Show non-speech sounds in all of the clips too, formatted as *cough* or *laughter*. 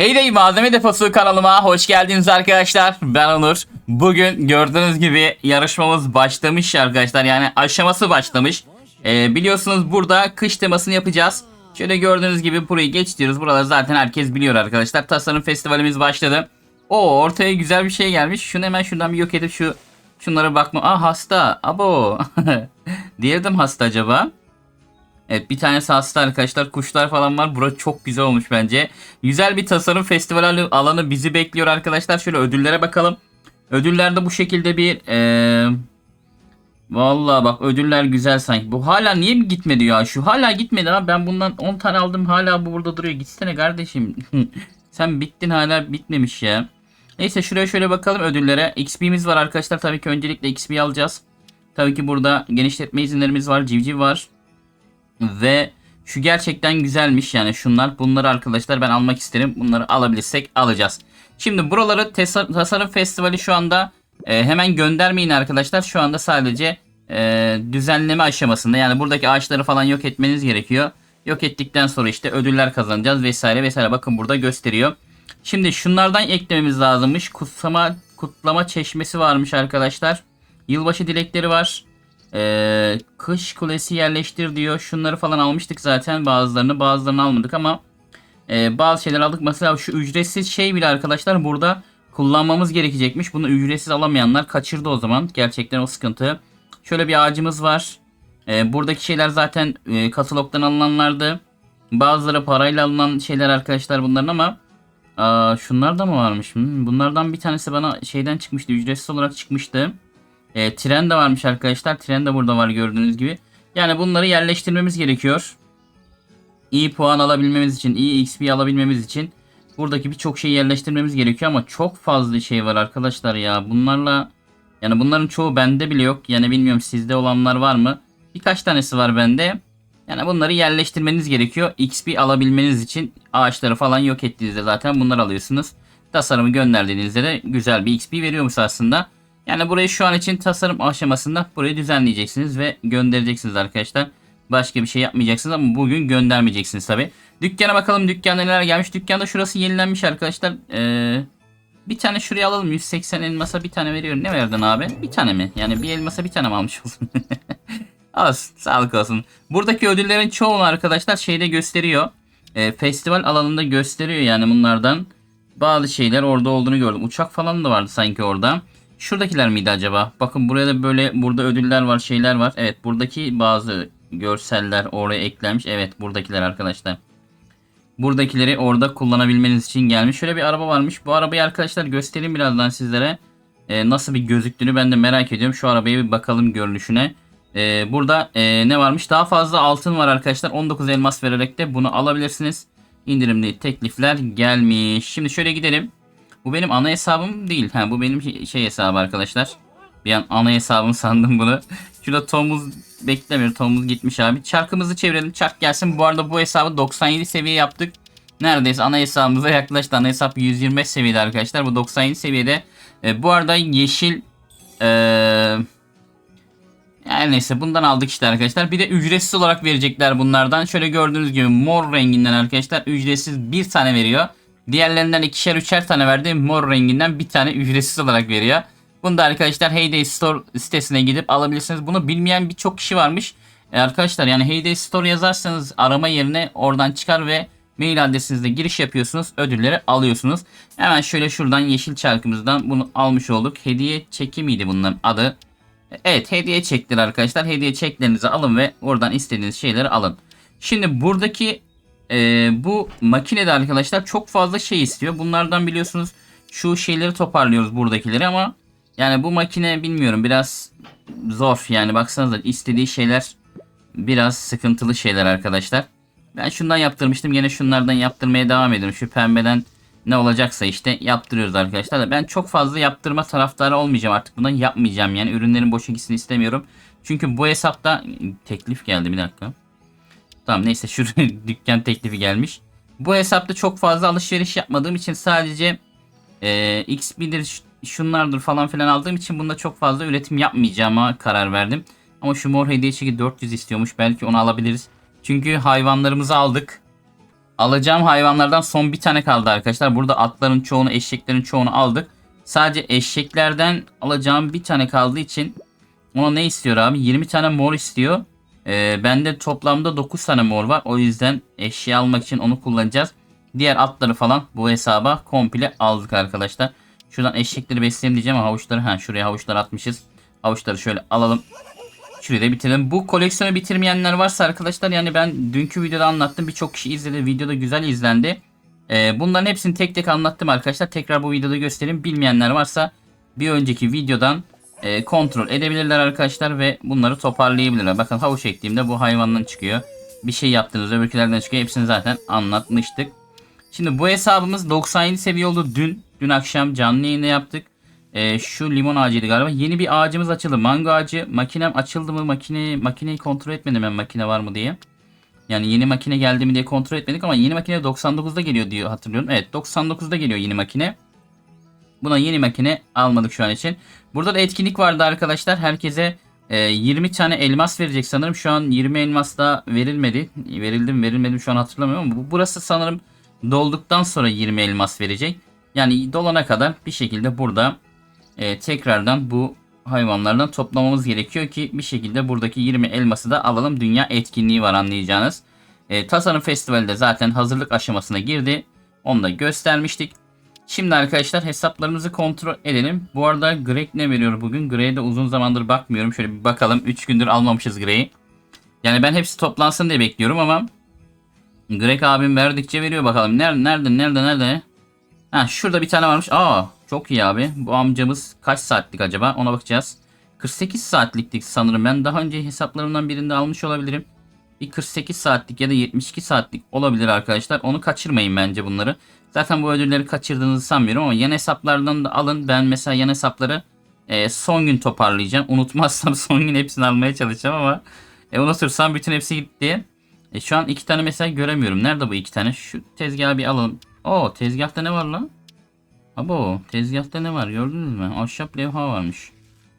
Hey dey malzeme deposu kanalıma hoş geldiniz arkadaşlar. Ben Onur. Bugün gördüğünüz gibi yarışmamız başlamış arkadaşlar. Yani aşaması başlamış. Ee, biliyorsunuz burada kış temasını yapacağız. Şöyle gördüğünüz gibi burayı geç diyoruz. Buraları zaten herkes biliyor arkadaşlar. Tasarım festivalimiz başladı. O ortaya güzel bir şey gelmiş. Şunu hemen şuradan bir yok edip şu şunlara bakma. Aa hasta. Abo. *laughs* Diğeri hasta acaba? Evet bir tanesi hasta arkadaşlar. Kuşlar falan var. Burası çok güzel olmuş bence. Güzel bir tasarım festival alanı bizi bekliyor arkadaşlar. Şöyle ödüllere bakalım. Ödüllerde bu şekilde bir eee Vallahi bak ödüller güzel sanki. Bu hala niye mi gitmedi ya? Şu hala gitmedi ama ben bundan 10 tane aldım. Hala bu burada duruyor. Gitsene kardeşim. *laughs* Sen bittin hala bitmemiş ya. Neyse şuraya şöyle bakalım ödüllere. XP'miz var arkadaşlar. Tabii ki öncelikle XP alacağız. Tabii ki burada genişletme izinlerimiz var. Civciv var. Ve şu gerçekten güzelmiş yani şunlar. Bunları arkadaşlar ben almak isterim. Bunları alabilirsek alacağız. Şimdi buraları tasarım festivali şu anda e, hemen göndermeyin arkadaşlar. Şu anda sadece e, düzenleme aşamasında. Yani buradaki ağaçları falan yok etmeniz gerekiyor. Yok ettikten sonra işte ödüller kazanacağız vesaire vesaire. Bakın burada gösteriyor. Şimdi şunlardan eklememiz lazımmış. Kutlama kutlama çeşmesi varmış arkadaşlar. Yılbaşı dilekleri var. Ee, kış kulesi yerleştir diyor. Şunları falan almıştık zaten bazılarını bazılarını almadık ama e, bazı şeyler aldık. Mesela şu ücretsiz şey bile arkadaşlar burada kullanmamız gerekecekmiş. Bunu ücretsiz alamayanlar kaçırdı o zaman. Gerçekten o sıkıntı. Şöyle bir ağacımız var. Ee, buradaki şeyler zaten e, katalogdan alınanlardı. Bazıları parayla alınan şeyler arkadaşlar bunların ama aa, şunlar da mı varmış? Hmm, bunlardan bir tanesi bana şeyden çıkmıştı. Ücretsiz olarak çıkmıştı. E, tren de varmış arkadaşlar. Tren de burada var gördüğünüz gibi. Yani bunları yerleştirmemiz gerekiyor. İyi puan alabilmemiz için, iyi XP alabilmemiz için buradaki birçok şeyi yerleştirmemiz gerekiyor ama çok fazla şey var arkadaşlar ya. Bunlarla yani bunların çoğu bende bile yok. Yani bilmiyorum sizde olanlar var mı? Birkaç tanesi var bende. Yani bunları yerleştirmeniz gerekiyor. XP alabilmeniz için ağaçları falan yok ettiğinizde zaten bunları alıyorsunuz. Tasarımı gönderdiğinizde de güzel bir XP veriyormuş aslında. Yani burayı şu an için tasarım aşamasında burayı düzenleyeceksiniz ve göndereceksiniz arkadaşlar. Başka bir şey yapmayacaksınız ama bugün göndermeyeceksiniz tabi. Dükkana bakalım dükkanda neler gelmiş. Dükkanda şurası yenilenmiş arkadaşlar. Ee, bir tane şuraya alalım. 180 elmasa bir tane veriyorum. Ne verdin abi? Bir tane mi? Yani bir elmasa bir tane mi almış olsun? *laughs* olsun. Sağlık olsun. Buradaki ödüllerin çoğunu arkadaşlar şeyde gösteriyor. Ee, festival alanında gösteriyor yani bunlardan. Bazı şeyler orada olduğunu gördüm. Uçak falan da vardı sanki orada. Şuradakiler miydi acaba? Bakın buraya da böyle burada ödüller var, şeyler var. Evet, buradaki bazı görseller oraya eklenmiş. Evet, buradakiler arkadaşlar. Buradakileri orada kullanabilmeniz için gelmiş. Şöyle bir araba varmış. Bu arabayı arkadaşlar göstereyim birazdan sizlere. Ee, nasıl bir gözüktüğünü ben de merak ediyorum. Şu arabaya bir bakalım görünüşüne. Ee, burada e, ne varmış? Daha fazla altın var arkadaşlar. 19 elmas vererek de bunu alabilirsiniz. İndirimli teklifler gelmiş. Şimdi şöyle gidelim. Bu benim ana hesabım değil. Ha, bu benim şey, hesabı arkadaşlar. Bir an ana hesabım sandım bunu. *laughs* Şurada Tomuz beklemiyor. Tomuz gitmiş abi. Çarkımızı çevirelim. Çark gelsin. Bu arada bu hesabı 97 seviye yaptık. Neredeyse ana hesabımıza yaklaştı. Ana hesap 125 seviyede arkadaşlar. Bu 97 seviyede. E, bu arada yeşil e, yani neyse bundan aldık işte arkadaşlar. Bir de ücretsiz olarak verecekler bunlardan. Şöyle gördüğünüz gibi mor renginden arkadaşlar ücretsiz bir tane veriyor. Diğerlerinden ikişer üçer tane verdi. Mor renginden bir tane ücretsiz olarak veriyor. Bunu da arkadaşlar Heyday Store sitesine gidip alabilirsiniz. Bunu bilmeyen birçok kişi varmış. E arkadaşlar yani Heyday Store yazarsanız arama yerine oradan çıkar ve mail adresinizde giriş yapıyorsunuz. Ödülleri alıyorsunuz. Hemen şöyle şuradan yeşil çarkımızdan bunu almış olduk. Hediye çeki miydi bunların adı? Evet hediye çektir arkadaşlar. Hediye çeklerinizi alın ve oradan istediğiniz şeyleri alın. Şimdi buradaki e, bu makinede arkadaşlar çok fazla şey istiyor. Bunlardan biliyorsunuz şu şeyleri toparlıyoruz buradakileri ama yani bu makine bilmiyorum biraz zor yani baksanıza istediği şeyler biraz sıkıntılı şeyler arkadaşlar. Ben şundan yaptırmıştım yine şunlardan yaptırmaya devam ediyorum. Şu pembeden ne olacaksa işte yaptırıyoruz arkadaşlar da ben çok fazla yaptırma taraftarı olmayacağım artık bundan yapmayacağım yani ürünlerin boşa gitsin istemiyorum. Çünkü bu hesapta teklif geldi bir dakika. Tamam neyse şu *laughs* dükkan teklifi gelmiş. Bu hesapta çok fazla alışveriş yapmadığım için sadece e, XP'dir şunlardır falan filan aldığım için bunda çok fazla üretim yapmayacağıma karar verdim. Ama şu mor hediye çeki 400 istiyormuş belki onu alabiliriz. Çünkü hayvanlarımızı aldık. alacağım hayvanlardan son bir tane kaldı arkadaşlar. Burada atların çoğunu, eşeklerin çoğunu aldık. Sadece eşeklerden alacağım bir tane kaldığı için ona ne istiyor abi? 20 tane mor istiyor. Ee, bende toplamda 9 tane mor var. O yüzden eşya almak için onu kullanacağız. Diğer atları falan bu hesaba komple aldık arkadaşlar. Şuradan eşekleri besleyelim diyeceğim ama havuçları ha şuraya havuçları atmışız. Havuçları şöyle alalım. Şurayı da bitirelim. Bu koleksiyonu bitirmeyenler varsa arkadaşlar yani ben dünkü videoda anlattım. Birçok kişi izledi. Videoda güzel izlendi. Ee, bunların hepsini tek tek anlattım arkadaşlar. Tekrar bu videoda göstereyim. Bilmeyenler varsa bir önceki videodan e, kontrol edebilirler arkadaşlar ve bunları toparlayabilirler. Bakın havuç ektiğimde bu hayvandan çıkıyor. Bir şey yaptığınızda öbürkilerden çıkıyor. Hepsini zaten anlatmıştık. Şimdi bu hesabımız 97 seviye oldu dün. Dün akşam canlı yayında yaptık. Ee, şu limon ağacıydı galiba. Yeni bir ağacımız açıldı. Mango ağacı. Makinem açıldı mı? Makine, makineyi kontrol etmedim ben makine var mı diye. Yani yeni makine geldi mi diye kontrol etmedik ama yeni makine 99'da geliyor diyor hatırlıyorum. Evet 99'da geliyor yeni makine. Buna yeni makine almadık şu an için. Burada da etkinlik vardı arkadaşlar. Herkese e, 20 tane elmas verecek sanırım. Şu an 20 elmas da verilmedi. Verildi mi verilmedi mi şu an hatırlamıyorum ama bu, burası sanırım dolduktan sonra 20 elmas verecek. Yani dolana kadar bir şekilde burada e, tekrardan bu hayvanlardan toplamamız gerekiyor ki bir şekilde buradaki 20 elması da alalım. Dünya etkinliği var anlayacağınız. E, Tasarım Festivali de zaten hazırlık aşamasına girdi. Onu da göstermiştik. Şimdi arkadaşlar hesaplarımızı kontrol edelim. Bu arada Greg ne veriyor bugün? Greg'e de uzun zamandır bakmıyorum. Şöyle bir bakalım. 3 gündür almamışız Greg'i. Yani ben hepsi toplansın diye bekliyorum ama Greg abim verdikçe veriyor bakalım. Nerede nerede nerede nerede? Ha şurada bir tane varmış. Aa çok iyi abi. Bu amcamız kaç saatlik acaba? Ona bakacağız. 48 saatliktik sanırım. Ben daha önce hesaplarımdan birinde almış olabilirim. Bir 48 saatlik ya da 72 saatlik olabilir arkadaşlar. Onu kaçırmayın bence bunları. Zaten bu ödülleri kaçırdığınızı sanmıyorum ama yan hesaplardan da alın. Ben mesela yan hesapları e, son gün toparlayacağım. Unutmazsam *laughs* son gün hepsini almaya çalışacağım ama e, unutursam bütün hepsi gitti. E, şu an iki tane mesela göremiyorum. Nerede bu iki tane? Şu tezgahı bir alalım. Oo tezgahta ne var lan? Abo tezgahta ne var gördünüz mü? Ahşap levha varmış.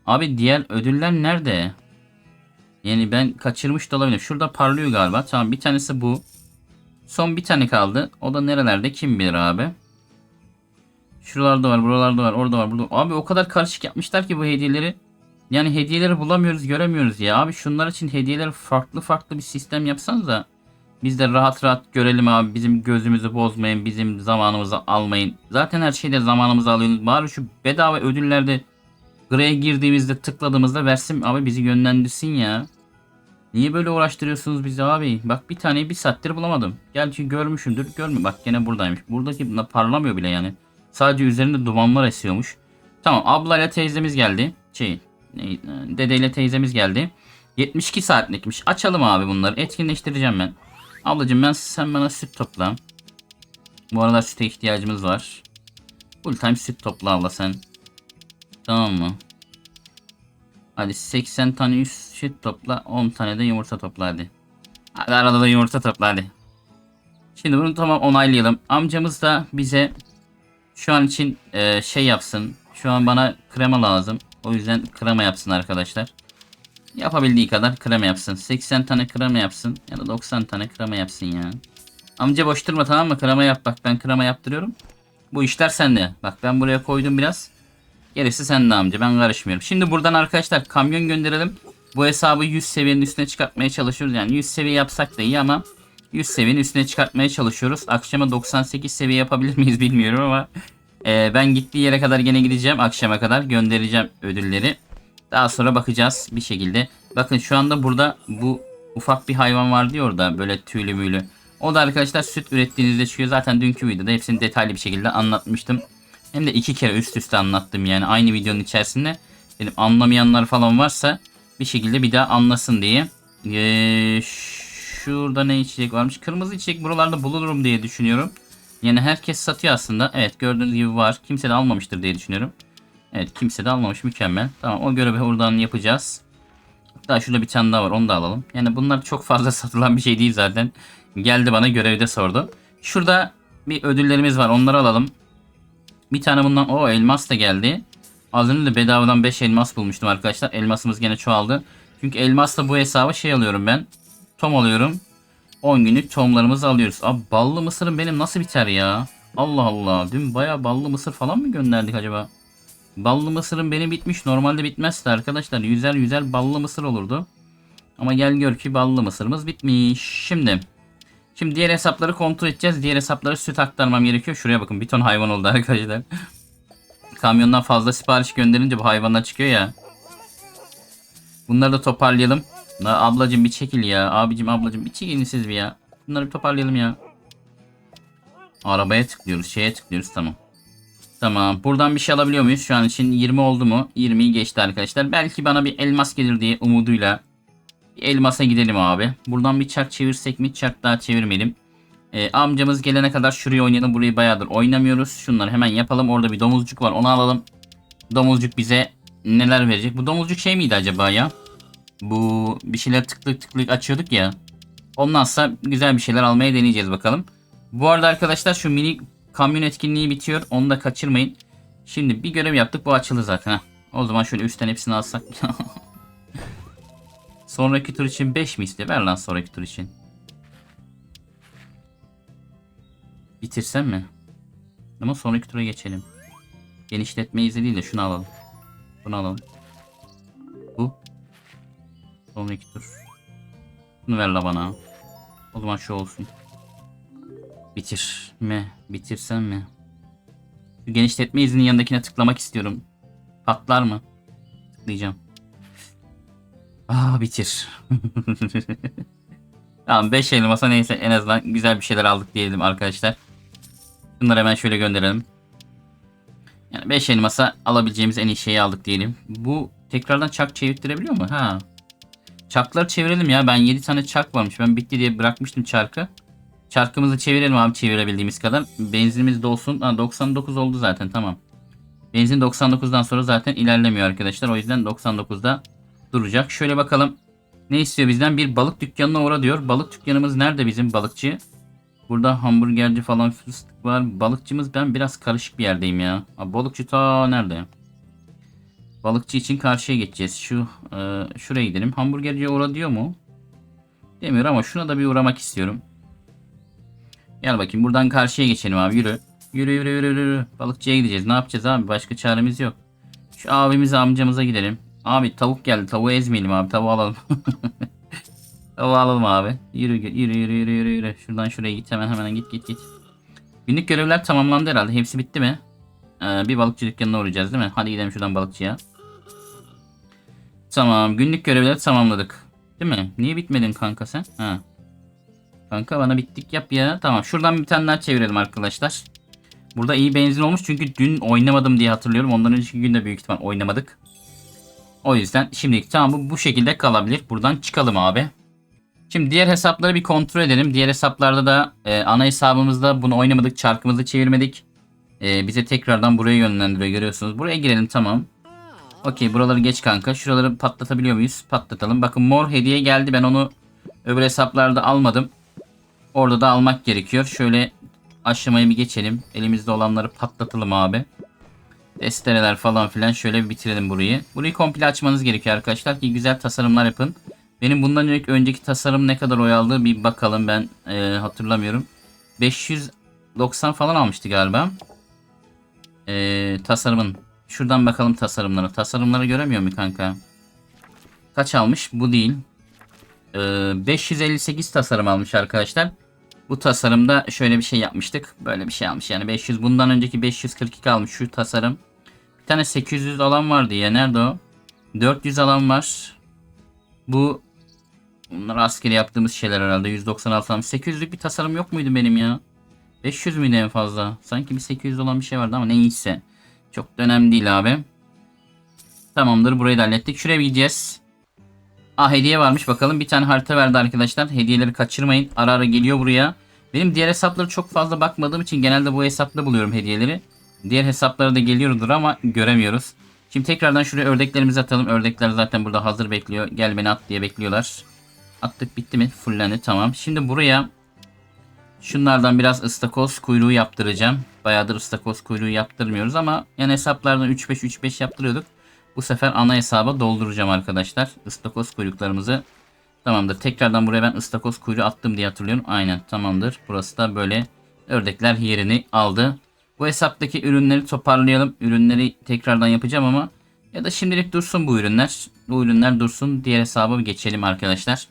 Abi diğer ödüller nerede? Yani ben kaçırmış da olabilirim. Şurada parlıyor galiba. Tamam bir tanesi bu. Son bir tane kaldı. O da nerelerde kim bilir abi. Şuralarda var, buralarda var, orada var, burada. Abi o kadar karışık yapmışlar ki bu hediyeleri. Yani hediyeleri bulamıyoruz, göremiyoruz ya. Abi şunlar için hediyeleri farklı farklı bir sistem yapsanız da biz de rahat rahat görelim abi. Bizim gözümüzü bozmayın, bizim zamanımızı almayın. Zaten her şeyde zamanımızı alıyorsunuz. Bari şu bedava ödüllerde Grey'e girdiğimizde tıkladığımızda versin abi bizi yönlendirsin ya. Niye böyle uğraştırıyorsunuz bizi abi? Bak bir taneyi bir saattir bulamadım. Gerçi görmüşümdür. Görmü bak gene buradaymış. Buradaki parlamıyor bile yani. Sadece üzerinde dumanlar esiyormuş. Tamam ablayla teyzemiz geldi. Şey dedeyle teyzemiz geldi. 72 saatlikmiş. Açalım abi bunları. Etkinleştireceğim ben. Ablacığım ben sen bana süt topla. Bu arada süte ihtiyacımız var. Full time süt topla abla sen. Tamam mı? Hadi 80 tane üst süt topla. 10 tane de yumurta topla hadi. Hadi arada da yumurta topla hadi. Şimdi bunu tamam onaylayalım. Amcamız da bize şu an için e, şey yapsın. Şu an bana krema lazım. O yüzden krema yapsın arkadaşlar. Yapabildiği kadar krema yapsın. 80 tane krema yapsın. Ya da 90 tane krema yapsın ya. Amca boş durma tamam mı? Krema yap bak ben krema yaptırıyorum. Bu işler sende. Bak ben buraya koydum biraz. Gerisi sende amca ben karışmıyorum. Şimdi buradan arkadaşlar kamyon gönderelim. Bu hesabı 100 seviyenin üstüne çıkartmaya çalışıyoruz. Yani 100 seviye yapsak da iyi ama 100 seviyenin üstüne çıkartmaya çalışıyoruz. Akşama 98 seviye yapabilir miyiz bilmiyorum ama e, ben gittiği yere kadar gene gideceğim. Akşama kadar göndereceğim ödülleri. Daha sonra bakacağız bir şekilde. Bakın şu anda burada bu ufak bir hayvan var diyor da böyle tüylü müylü. O da arkadaşlar süt ürettiğinizde çıkıyor. Zaten dünkü videoda hepsini detaylı bir şekilde anlatmıştım. Hem de iki kere üst üste anlattım yani aynı videonun içerisinde. Benim anlamayanlar falan varsa bir şekilde bir daha anlasın diye. Ee, şurada ne içecek varmış? Kırmızı içecek buralarda bulurum diye düşünüyorum. Yani herkes satıyor aslında. Evet gördüğünüz gibi var. Kimse de almamıştır diye düşünüyorum. Evet kimse de almamış mükemmel. Tamam o görevi oradan yapacağız. Daha şurada bir tane daha var onu da alalım. Yani bunlar çok fazla *laughs* satılan bir şey değil zaten. Geldi bana görevde sordu. Şurada bir ödüllerimiz var onları alalım. Bir tane bundan o elmas da geldi. Az önce de bedavadan 5 elmas bulmuştum arkadaşlar. Elmasımız gene çoğaldı. Çünkü elmasla bu hesaba şey alıyorum ben. Tom alıyorum. 10 günlük tohumlarımızı alıyoruz. Abi ballı mısırım benim nasıl biter ya? Allah Allah. Dün baya ballı mısır falan mı gönderdik acaba? Ballı mısırım benim bitmiş. Normalde bitmezdi arkadaşlar. Yüzer yüzer ballı mısır olurdu. Ama gel gör ki ballı mısırımız bitmiş. Şimdi Şimdi diğer hesapları kontrol edeceğiz. Diğer hesaplara süt aktarmam gerekiyor. Şuraya bakın bir ton hayvan oldu *laughs* arkadaşlar. Kamyondan fazla sipariş gönderince bu hayvanlar çıkıyor ya. Bunları da toparlayalım. La ablacım bir çekil ya. Abicim ablacım bir çekilin siz bir ya. Bunları bir toparlayalım ya. Arabaya tıklıyoruz. Şeye tıklıyoruz tamam. Tamam. Buradan bir şey alabiliyor muyuz? Şu an için 20 oldu mu? 20'yi geçti arkadaşlar. Belki bana bir elmas gelir diye umuduyla bir elmasa gidelim abi. Buradan bir çark çevirsek mi? Çark daha çevirmeyelim. Ee, amcamız gelene kadar şuraya oynayalım. Burayı bayağıdır oynamıyoruz. Şunları hemen yapalım. Orada bir domuzcuk var. Onu alalım. Domuzcuk bize neler verecek? Bu domuzcuk şey miydi acaba ya? Bu bir şeyler tıklık tıklık açıyorduk ya. Ondan sonra güzel bir şeyler almaya deneyeceğiz bakalım. Bu arada arkadaşlar şu mini kamyon etkinliği bitiyor. Onu da kaçırmayın. Şimdi bir görev yaptık. Bu açıldı zaten. Heh. O zaman şöyle üstten hepsini alsak. *laughs* sonraki tur için 5 mi istiyor? Ver lan sonraki tur için. Bitirsem mi? Ama sonraki tura geçelim. Genişletme izi değil de şunu alalım. Bunu alalım. Bu. Sonraki tur. Bunu ver la bana. O zaman şu olsun. Bitir mi? Bitirsem mi? Şu genişletme izninin yanındakine tıklamak istiyorum. Patlar mı? Tıklayacağım. Aa bitir. *laughs* tamam 5 elmasa neyse en azından güzel bir şeyler aldık diyelim arkadaşlar. Bunları hemen şöyle gönderelim. Yani 5 elmasa alabileceğimiz en iyi şeyi aldık diyelim. Bu tekrardan çark çevirtirebiliyor mu? Ha. Çarkları çevirelim ya. Ben 7 tane çark varmış. Ben bitti diye bırakmıştım çarkı. Çarkımızı çevirelim abi çevirebildiğimiz kadar. Benzinimiz dolsun. Ha, 99 oldu zaten tamam. Benzin 99'dan sonra zaten ilerlemiyor arkadaşlar. O yüzden 99'da duracak. Şöyle bakalım. Ne istiyor bizden? Bir balık dükkanına uğra diyor. Balık dükkanımız nerede bizim balıkçı? Burada hamburgerci falan fıstık var. Balıkçımız ben biraz karışık bir yerdeyim ya. Abi, balıkçı ta nerede? Balıkçı için karşıya geçeceğiz. Şu e, şuraya gidelim. Hamburgerciye uğra diyor mu? Demiyor ama şuna da bir uğramak istiyorum. Gel bakayım buradan karşıya geçelim abi yürü. Yürü yürü yürü yürü. Balıkçıya gideceğiz. Ne yapacağız abi? Başka çaremiz yok. Şu abimize amcamıza gidelim. Abi tavuk geldi. Tavuğu ezmeyelim abi. Tavuğu alalım. *laughs* Tavuğu alalım abi. Yürü yürü yürü yürü yürü yürü. Şuradan şuraya git hemen hemen git git git. Günlük görevler tamamlandı herhalde. Hepsi bitti mi? Ee, bir balıkçı dükkanına uğrayacağız değil mi? Hadi gidelim şuradan balıkçıya. Tamam. Günlük görevleri tamamladık. Değil mi? Niye bitmedin kanka sen? Ha. Kanka bana bittik yap ya. Tamam. Şuradan bir tane daha çevirelim arkadaşlar. Burada iyi benzin olmuş çünkü dün oynamadım diye hatırlıyorum. Ondan önceki gün de büyük ihtimal oynamadık. O yüzden şimdilik tamam bu, şekilde kalabilir. Buradan çıkalım abi. Şimdi diğer hesapları bir kontrol edelim. Diğer hesaplarda da e, ana hesabımızda bunu oynamadık. Çarkımızı çevirmedik. E, bize tekrardan buraya yönlendiriyor görüyorsunuz. Buraya girelim tamam. Okey buraları geç kanka. Şuraları patlatabiliyor muyuz? Patlatalım. Bakın mor hediye geldi. Ben onu öbür hesaplarda almadım. Orada da almak gerekiyor. Şöyle aşamayı bir geçelim. Elimizde olanları patlatalım abi. Destereler falan filan şöyle bir bitirelim burayı. Burayı komple açmanız gerekiyor arkadaşlar ki güzel tasarımlar yapın. Benim bundan önceki, önceki tasarım ne kadar oy aldı bir bakalım ben e, hatırlamıyorum. 590 falan almıştı galiba. E, tasarımın. Şuradan bakalım tasarımlara. Tasarımları göremiyor mu kanka? Kaç almış? Bu değil. E, 558 tasarım almış arkadaşlar. Bu tasarımda şöyle bir şey yapmıştık. Böyle bir şey almış yani 500. Bundan önceki 542 almış şu tasarım. Tane 800 alan vardı ya. Nerede o? 400 alan var. Bu Bunlar askeri yaptığımız şeyler herhalde. 196 almış. 800'lük bir tasarım yok muydu benim ya? 500 müydü en fazla? Sanki bir 800 olan bir şey vardı ama neyse. Çok da önemli değil abi. Tamamdır burayı da hallettik. Şuraya bir gideceğiz. Aa hediye varmış bakalım. Bir tane harita verdi arkadaşlar. Hediyeleri kaçırmayın. Ara ara geliyor buraya. Benim diğer hesapları çok fazla bakmadığım için genelde bu hesapta buluyorum hediyeleri. Diğer hesaplara da geliyordur ama göremiyoruz. Şimdi tekrardan şuraya ördeklerimizi atalım. Ördekler zaten burada hazır bekliyor. Gel beni at diye bekliyorlar. Attık bitti mi? Fullendi tamam. Şimdi buraya şunlardan biraz ıstakoz kuyruğu yaptıracağım. Bayağıdır ıstakoz kuyruğu yaptırmıyoruz ama yani hesaplardan 3-5-3-5 yaptırıyorduk. Bu sefer ana hesaba dolduracağım arkadaşlar. Istakoz kuyruklarımızı Tamamdır. Tekrardan buraya ben ıstakoz kuyruğu attım diye hatırlıyorum. Aynen tamamdır. Burası da böyle ördekler yerini aldı. Bu hesaptaki ürünleri toparlayalım. Ürünleri tekrardan yapacağım ama ya da şimdilik dursun bu ürünler. Bu ürünler dursun. Diğer hesaba geçelim arkadaşlar.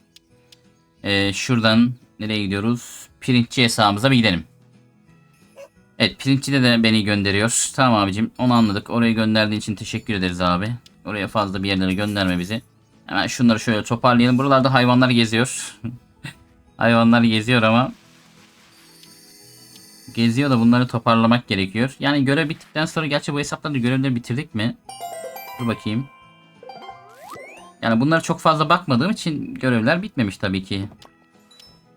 Ee, şuradan nereye gidiyoruz? Printçi hesabımıza bir gidelim. Evet printçide de beni gönderiyor. Tamam abicim onu anladık. Oraya gönderdiğin için teşekkür ederiz abi. Oraya fazla bir yerlere gönderme bizi. Hemen şunları şöyle toparlayalım. Buralarda hayvanlar geziyor. *laughs* hayvanlar geziyor ama geziyor da bunları toparlamak gerekiyor. Yani görev bittikten sonra gerçi bu hesaplarda görevleri bitirdik mi? Dur bakayım. Yani bunlara çok fazla bakmadığım için görevler bitmemiş tabii ki.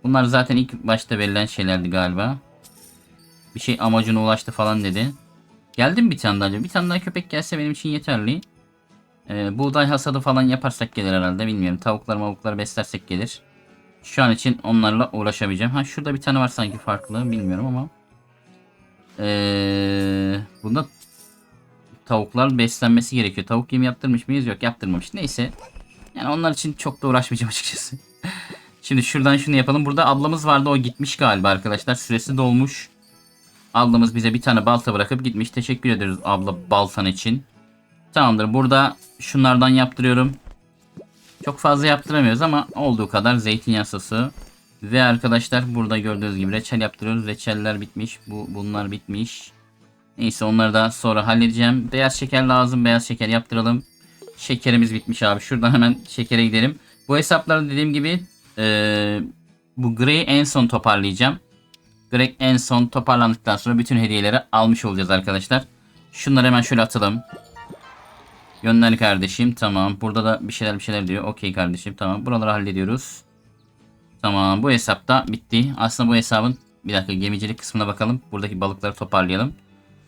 Bunlar zaten ilk başta verilen şeylerdi galiba. Bir şey amacına ulaştı falan dedi. Geldi mi bir tane daha? Bir tane daha köpek gelse benim için yeterli. Ee, buğday hasadı falan yaparsak gelir herhalde bilmiyorum. Tavuklar mavukları beslersek gelir. Şu an için onlarla uğraşamayacağım. Ha şurada bir tane var sanki farklı bilmiyorum ama. Ee, bunda tavuklar beslenmesi gerekiyor. Tavuk yemi yaptırmış mıyız? Yok yaptırmamış. Neyse. Yani onlar için çok da uğraşmayacağım *laughs* açıkçası. Şimdi şuradan şunu yapalım. Burada ablamız vardı. O gitmiş galiba arkadaşlar. Süresi dolmuş. Ablamız bize bir tane balta bırakıp gitmiş. Teşekkür ederiz abla baltan için. Tamamdır. Burada şunlardan yaptırıyorum. Çok fazla yaptıramıyoruz ama olduğu kadar zeytinyağı sosu. Ve arkadaşlar burada gördüğünüz gibi reçel yaptırıyoruz. Reçeller bitmiş. Bu bunlar bitmiş. Neyse onları da sonra halledeceğim. Beyaz şeker lazım. Beyaz şeker yaptıralım. Şekerimiz bitmiş abi. Şuradan hemen şekere gidelim. Bu hesapları dediğim gibi eee, bu Grey'i en son toparlayacağım. Grey en son toparlandıktan sonra bütün hediyeleri almış olacağız arkadaşlar. Şunları hemen şöyle atalım. Gönder kardeşim. Tamam. Burada da bir şeyler bir şeyler diyor. Okey kardeşim. Tamam. Buraları hallediyoruz. Tamam. Bu hesap da bitti. Aslında bu hesabın bir dakika gemicilik kısmına bakalım. Buradaki balıkları toparlayalım.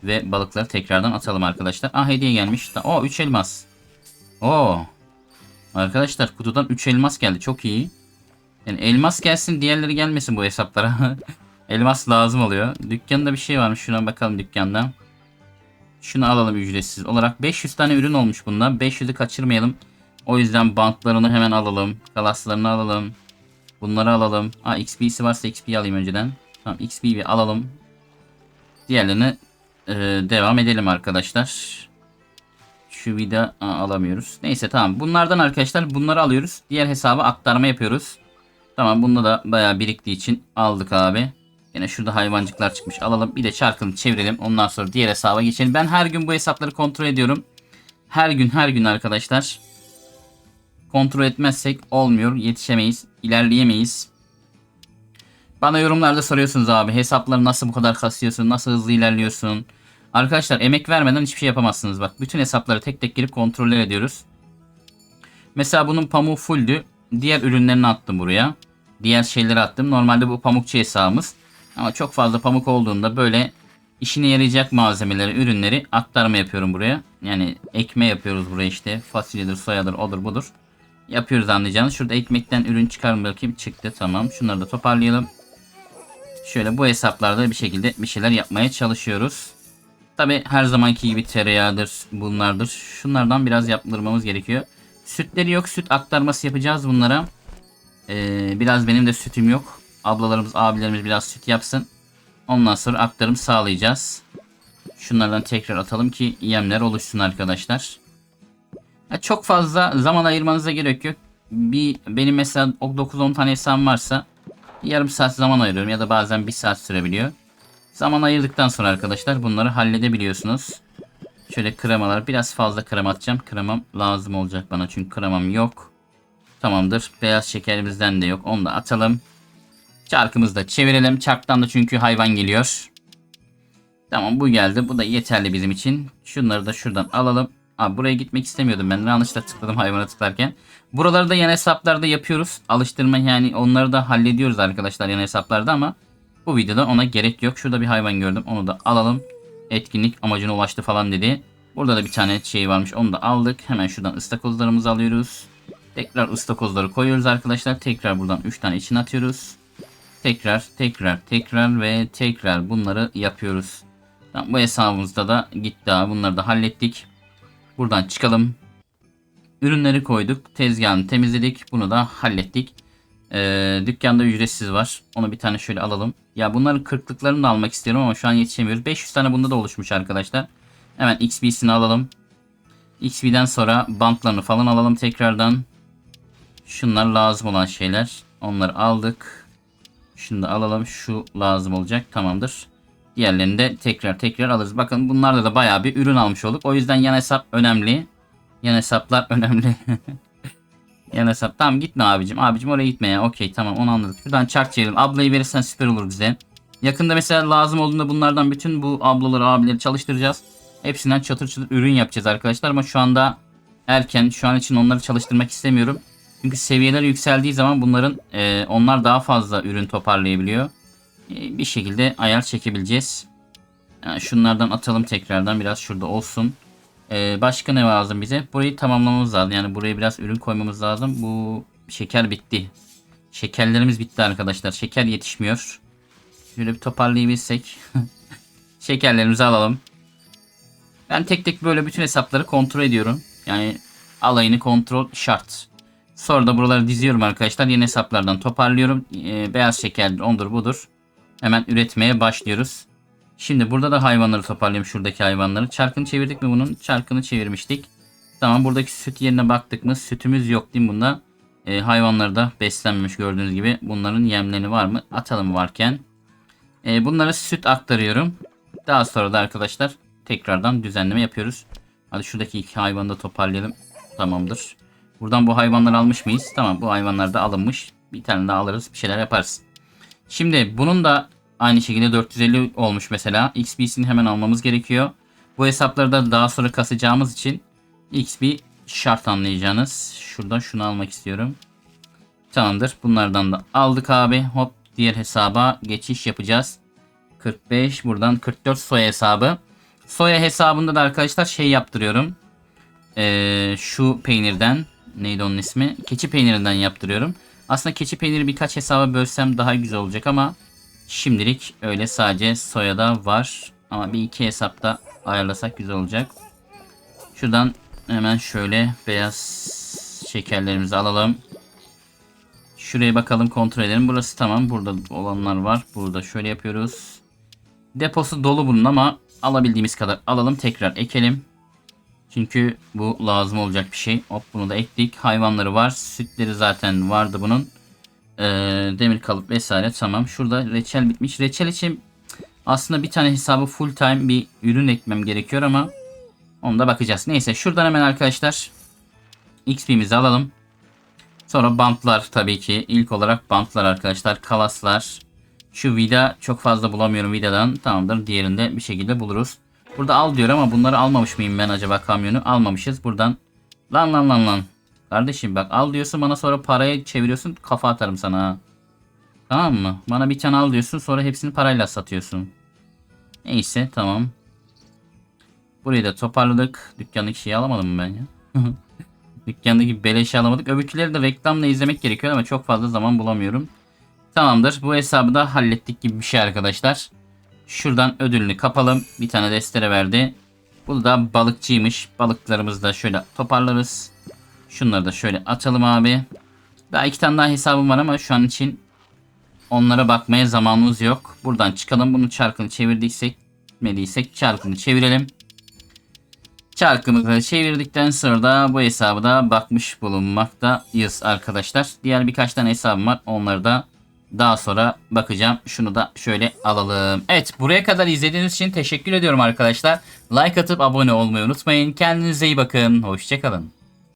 Ve balıkları tekrardan atalım arkadaşlar. Ah hediye gelmiş. O 3 elmas. Oo. Arkadaşlar kutudan 3 elmas geldi. Çok iyi. Yani elmas gelsin diğerleri gelmesin bu hesaplara. *laughs* elmas lazım oluyor. Dükkanda bir şey varmış. Şuna bakalım dükkanda. Şunu alalım ücretsiz olarak. 500 tane ürün olmuş bunda. 500'ü kaçırmayalım. O yüzden bantlarını hemen alalım. Kalaslarını alalım. Bunları alalım. Aa XP'si varsa XP alayım önceden. Tamam XP'yi bir alalım. Diğerlerini e, devam edelim arkadaşlar. Şu vida aa, alamıyoruz. Neyse tamam. Bunlardan arkadaşlar bunları alıyoruz. Diğer hesaba aktarma yapıyoruz. Tamam bunda da bayağı biriktiği için aldık abi. Yine şurada hayvancıklar çıkmış. Alalım bir de çarkını çevirelim. Ondan sonra diğer hesaba geçelim. Ben her gün bu hesapları kontrol ediyorum. Her gün her gün arkadaşlar. Kontrol etmezsek olmuyor. Yetişemeyiz. ilerleyemeyiz. Bana yorumlarda soruyorsunuz abi. Hesapları nasıl bu kadar kasıyorsun? Nasıl hızlı ilerliyorsun? Arkadaşlar emek vermeden hiçbir şey yapamazsınız. Bak bütün hesapları tek tek girip kontroller ediyoruz. Mesela bunun pamuğu fulldü. Diğer ürünlerini attım buraya. Diğer şeyleri attım. Normalde bu pamukçu hesabımız. Ama çok fazla pamuk olduğunda böyle işine yarayacak malzemeleri, ürünleri aktarma yapıyorum buraya. Yani ekme yapıyoruz buraya işte. Fasulyedir, soyadır, odur budur. Yapıyoruz anlayacağınız. Şurada ekmekten ürün çıkarım bakayım. Çıktı tamam. Şunları da toparlayalım. Şöyle bu hesaplarda bir şekilde bir şeyler yapmaya çalışıyoruz. Tabi her zamanki gibi tereyağıdır, bunlardır. Şunlardan biraz yaptırmamız gerekiyor. Sütleri yok. Süt aktarması yapacağız bunlara. Ee, biraz benim de sütüm yok. Ablalarımız, abilerimiz biraz süt yapsın. Ondan sonra aktarım sağlayacağız. Şunlardan tekrar atalım ki yemler oluşsun arkadaşlar. Ya çok fazla zaman ayırmanıza gerek yok. Bir benim mesela 9-10 tane hesabım varsa yarım saat zaman ayırıyorum ya da bazen bir saat sürebiliyor. Zaman ayırdıktan sonra arkadaşlar bunları halledebiliyorsunuz. Şöyle kremalar biraz fazla krema atacağım. Kremam lazım olacak bana çünkü kremam yok. Tamamdır. Beyaz şekerimizden de yok. Onu da atalım. Çarkımızı da çevirelim. Çarktan da çünkü hayvan geliyor. Tamam bu geldi. Bu da yeterli bizim için. Şunları da şuradan alalım. Abi buraya gitmek istemiyordum ben. Yanlışla tıkladım hayvana tıklarken. Buraları da yan hesaplarda yapıyoruz. Alıştırma yani onları da hallediyoruz arkadaşlar yan hesaplarda ama bu videoda ona gerek yok. Şurada bir hayvan gördüm. Onu da alalım. Etkinlik amacına ulaştı falan dedi. Burada da bir tane şey varmış. Onu da aldık. Hemen şuradan ıstakozlarımızı alıyoruz. Tekrar ıstakozları koyuyoruz arkadaşlar. Tekrar buradan 3 tane içine atıyoruz. Tekrar, tekrar, tekrar ve tekrar bunları yapıyoruz. Bu hesabımızda da gitti abi. Bunları da hallettik. Buradan çıkalım. ürünleri koyduk. Tezgahını temizledik. Bunu da hallettik. Ee, dükkanda ücretsiz var. Onu bir tane şöyle alalım. Ya bunların kırklıklarını da almak istiyorum ama şu an yetişemiyoruz. 500 tane bunda da oluşmuş arkadaşlar. Hemen XP'sini alalım. XP'den sonra bantlarını falan alalım tekrardan. Şunlar lazım olan şeyler. Onları aldık. Şunu da alalım. Şu lazım olacak. Tamamdır. Diğerlerini de tekrar tekrar alırız. Bakın bunlarda da bayağı bir ürün almış olduk. O yüzden yan hesap önemli. Yan hesaplar *laughs* önemli. yan hesap. Tamam gitme abicim. Abicim oraya gitme ya. Okey tamam onu anladık. Şuradan çark çevirelim. Ablayı verirsen süper olur bize. Yakında mesela lazım olduğunda bunlardan bütün bu ablaları abileri çalıştıracağız. Hepsinden çatır çatır ürün yapacağız arkadaşlar ama şu anda erken. Şu an için onları çalıştırmak istemiyorum. Çünkü seviyeler yükseldiği zaman bunların e, onlar daha fazla ürün toparlayabiliyor. E, bir şekilde ayar çekebileceğiz. Yani şunlardan atalım tekrardan biraz şurada olsun. E, başka ne lazım bize? Burayı tamamlamamız lazım. Yani buraya biraz ürün koymamız lazım. Bu şeker bitti. Şekerlerimiz bitti arkadaşlar. Şeker yetişmiyor. Şöyle bir toparlayabilsek. *laughs* Şekerlerimizi alalım. Ben tek tek böyle bütün hesapları kontrol ediyorum. Yani alayını kontrol şart. Sonra da buraları diziyorum arkadaşlar. Yeni hesaplardan toparlıyorum. Ee, beyaz şeker ondur budur. Hemen üretmeye başlıyoruz. Şimdi burada da hayvanları toparlayayım şuradaki hayvanları. Çarkını çevirdik mi bunun? Çarkını çevirmiştik. Tamam buradaki süt yerine baktık mı? Sütümüz yok değil mi bunda? Ee, hayvanları da beslenmemiş gördüğünüz gibi. Bunların yemleri var mı? Atalım varken. Ee, bunlara süt aktarıyorum. Daha sonra da arkadaşlar tekrardan düzenleme yapıyoruz. Hadi şuradaki iki hayvanı da toparlayalım. Tamamdır. Buradan bu hayvanları almış mıyız? Tamam bu hayvanlar da alınmış. Bir tane daha alırız bir şeyler yaparız. Şimdi bunun da aynı şekilde 450 olmuş mesela. XP'sini hemen almamız gerekiyor. Bu hesapları da daha sonra kasacağımız için XP şart anlayacağınız. Şuradan şunu almak istiyorum. Tamamdır. Bunlardan da aldık abi. Hop diğer hesaba geçiş yapacağız. 45 buradan 44 soya hesabı. Soya hesabında da arkadaşlar şey yaptırıyorum. Ee, şu peynirden neydi onun ismi? Keçi peynirinden yaptırıyorum. Aslında keçi peyniri birkaç hesaba bölsem daha güzel olacak ama şimdilik öyle sadece soyada var. Ama bir iki hesapta ayarlasak güzel olacak. Şuradan hemen şöyle beyaz şekerlerimizi alalım. Şuraya bakalım kontrol edelim. Burası tamam. Burada olanlar var. Burada şöyle yapıyoruz. Deposu dolu bunun ama alabildiğimiz kadar alalım. Tekrar ekelim. Çünkü bu lazım olacak bir şey. Hop bunu da ekledik. Hayvanları var. Sütleri zaten vardı bunun. Ee, demir kalıp vesaire tamam. Şurada reçel bitmiş. Reçel için aslında bir tane hesabı full time bir ürün ekmem gerekiyor ama onu da bakacağız. Neyse şuradan hemen arkadaşlar XP'mizi alalım. Sonra bantlar tabii ki. İlk olarak bantlar arkadaşlar. Kalaslar. Şu vida çok fazla bulamıyorum vidadan. Tamamdır. Diğerinde bir şekilde buluruz. Burada al diyor ama bunları almamış mıyım ben acaba kamyonu? Almamışız. Buradan lan lan lan lan. Kardeşim bak al diyorsun bana sonra paraya çeviriyorsun kafa atarım sana ha. Tamam mı? Bana bir tane al diyorsun sonra hepsini parayla satıyorsun. Neyse tamam. Burayı da toparladık. Dükkandaki şeyi alamadım ben ya? *laughs* Dükkandaki beleşi alamadık. Öbürküleri de reklamla izlemek gerekiyor ama çok fazla zaman bulamıyorum. Tamamdır. Bu hesabı da hallettik gibi bir şey arkadaşlar. Şuradan ödülünü kapalım. Bir tane destere verdi. Bu da balıkçıymış. Balıklarımızı da şöyle toparlarız. Şunları da şöyle atalım abi. Daha iki tane daha hesabım var ama şu an için onlara bakmaya zamanımız yok. Buradan çıkalım. Bunu çarkını çevirdiysek etmediysek çarkını çevirelim. Çarkımızı çevirdikten sonra da bu hesabı da bakmış bulunmaktayız arkadaşlar. Diğer birkaç tane hesabım var. Onları da daha sonra bakacağım. Şunu da şöyle alalım. Evet buraya kadar izlediğiniz için teşekkür ediyorum arkadaşlar. Like atıp abone olmayı unutmayın. Kendinize iyi bakın. Hoşçakalın.